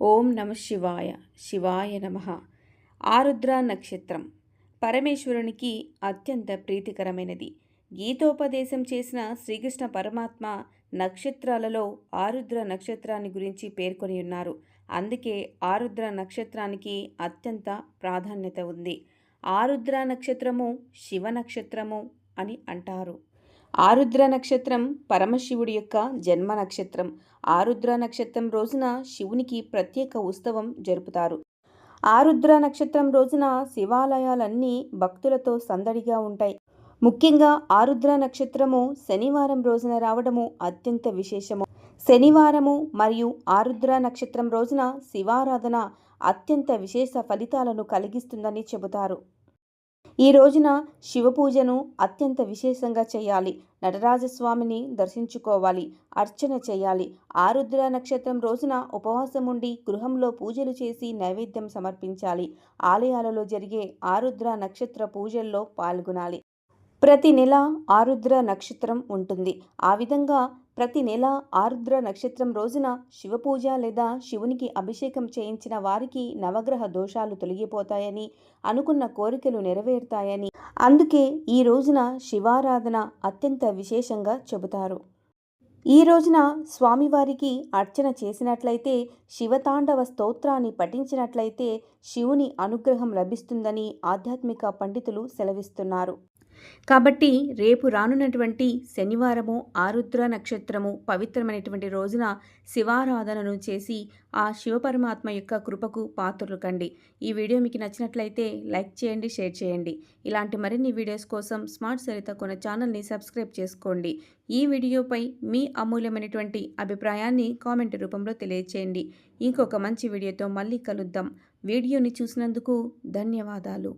ఓం నమ శివాయ శివాయ నమ. ఆరుద్ర నక్షత్రం. పరమేశ్వరునికి అత్యంత ప్రీతికరమైనది. గీతోపదేశం చేసిన శ్రీకృష్ణ పరమాత్మ నక్షత్రాలలో ఆరుద్ర నక్షత్రాన్ని గురించి పేర్కొని ఉన్నారు. అందుకే ఆరుద్ర నక్షత్రానికి అత్యంత ప్రాధాన్యత ఉంది. ఆరుద్ర నక్షత్రము శివ నక్షత్రము అని అంటారు. ఆరుద్ర నక్షత్రం పరమశివుడి యొక్క జన్మ నక్షత్రం. ఆరుద్ర నక్షత్రం రోజున శివునికి ప్రత్యేక ఉత్సవం జరుపుతారు. ఆరుద్ర నక్షత్రం రోజున శివాలయాలన్నీ భక్తులతో సందడిగా ఉంటాయి. ముఖ్యంగా ఆరుద్ర నక్షత్రము శనివారం రోజున రావడము అత్యంత విశేషము. శనివారము మరియు ఆరుద్ర నక్షత్రం రోజున శివారాధన అత్యంత విశేష ఫలితాలను కలిగిస్తుందని చెబుతారు. ఈ రోజున శివ పూజను అత్యంత విశేషంగా చేయాలి. నటరాజస్వామిని దర్శించుకోవాలి. అర్చన చేయాలి. ఆరుద్ర నక్షత్రం రోజున ఉపవాసం ఉండి గృహంలో పూజలు చేసి నైవేద్యం సమర్పించాలి. ఆలయాలలో జరిగే ఆరుద్ర నక్షత్ర పూజల్లో పాల్గొనాలి. ప్రతి నెల ఆరుద్ర నక్షత్రం ఉంటుంది. ఆ విధంగా ప్రతి నెల ఆరుద్ర నక్షత్రం రోజున శివపూజ లేదా శివునికి అభిషేకం చేయించిన వారికి నవగ్రహ దోషాలు తొలగిపోతాయని అనుకున్న కోరికలు నెరవేరుతాయని అందుకే ఈ రోజున శివారాధన అత్యంత విశేషంగా చెబుతారు. ఈ రోజున స్వామివారికి అర్చన చేసినట్లయితే శివతాండవ స్తోత్రాన్ని పఠించినట్లయితే శివుని అనుగ్రహం లభిస్తుందని ఆధ్యాత్మిక పండితులు సెలవిస్తున్నారు. కాబట్టి రేపు రానున్నటువంటి శనివారము ఆరుద్ర నక్షత్రము పవిత్రమైనటువంటి రోజున శివారాధనను చేసి ఆ శివపరమాత్మ యొక్క కృపకు పాత్రలు కండి ఈ వీడియో మీకు నచ్చినట్లయితే లైక్ చేయండి షేర్ చేయండి. ఇలాంటి మరిన్ని వీడియోస్ కోసం స్మార్ట్ సరిత కొన ఛానల్ని సబ్స్క్రైబ్ చేసుకోండి. ఈ వీడియోపై మీ అమూల్యమైనటువంటి అభిప్రాయాన్ని కామెంట్ రూపంలో తెలియచేయండి. ఇంకొక మంచి వీడియోతో మళ్ళీ కలుద్దాం. వీడియోని చూసినందుకు ధన్యవాదాలు.